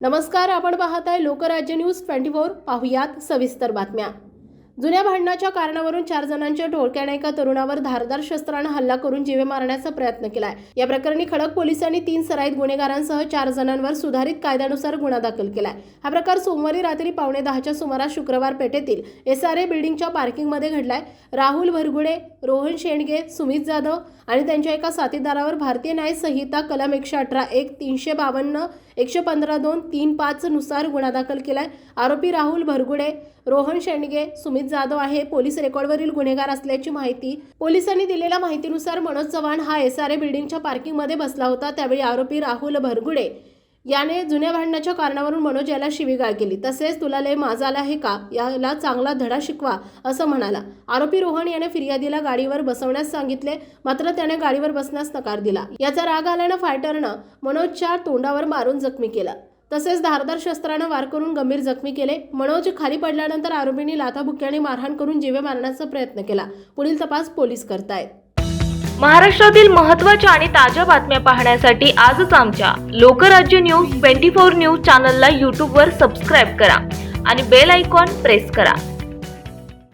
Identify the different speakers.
Speaker 1: नमस्कार आपण पाहताय लोकराज्य न्यूज ट्वेंटी फोर. पाहुयात सविस्तर बातम्या. जुन्या भांडणाच्या कारणावरून चार जणांच्या टोळक्याने एका तरुणावर धारदार शस्त्रानं हल्ला करून जीवे मारण्याचा प्रयत्न केलाय. या प्रकरणी खडक पोलिसांनी तीन सराईत गुन्हेगारांसह चार जणांवर सुधारित कायद्यानुसार गुन्हा दाखल केलाय. हा प्रकार सोमवारी रात्री पावणे दहाच्या सुमारास शुक्रवार पेठेतील एस आर ए बिल्डिंगच्या पार्किंगमध्ये घडलाय. राहुल भरगुडे रोहन शेंडगे सुमित जाधव आणि त्यांच्या एका साथीदारावर भारतीय न्याय संहिता कलम एकशे अठरा एक तीनशे बावन्न एकशे पंधरा दोन तीन पाच नुसार गुन्हा दाखल केलाय. आरोपी राहुल भरगुडे रोहन शेंडगे सुमित जाधव आहे. पोलीस रेकॉर्डवरील गुन्हेगार असल्याची माहिती पोलिसांनी दिलेल्या माहितीनुसार मनोज चव्हाण हा एस आर ए बिल्डिंगच्या पार्किंगमध्ये बसला होता. त्यावेळी आरोपी राहुल भरगुडे याने जुन्या भांडणाच्या कारणावरून मनोज याला शिवीगाळ केली. तसेच तुला लय माझा आला आहे का? याला चांगला धडा शिकवा असं म्हणाला. आरोपी रोहन याने फिर्यादीला गाडीवर बसवण्यास सांगितले. मात्र त्याने गाडीवर बसण्यास नकार दिला. याचा राग आल्यानं फायटरनं मनोजच्या तोंडावर मारून जखमी केला. तसेच धारदार शस्त्रानं वार करून गंभीर जखमी केले. मनोज खाली पडल्यानंतर आरोपींनी लाथाबुक्क्याने मारहाण करून जीवे मारण्याचा प्रयत्न केला. पुढील तपास पोलीस करतायत.
Speaker 2: महाराष्ट्रातील महत्त्वाच्या आणि ताज्या बातम्या पाहण्यासाठी आजच आमच्या Lokrajya news twenty four news चॅनलला यूट्यूबवर सबस्क्राईब करा आणि बेल आयकॉन प्रेस करा.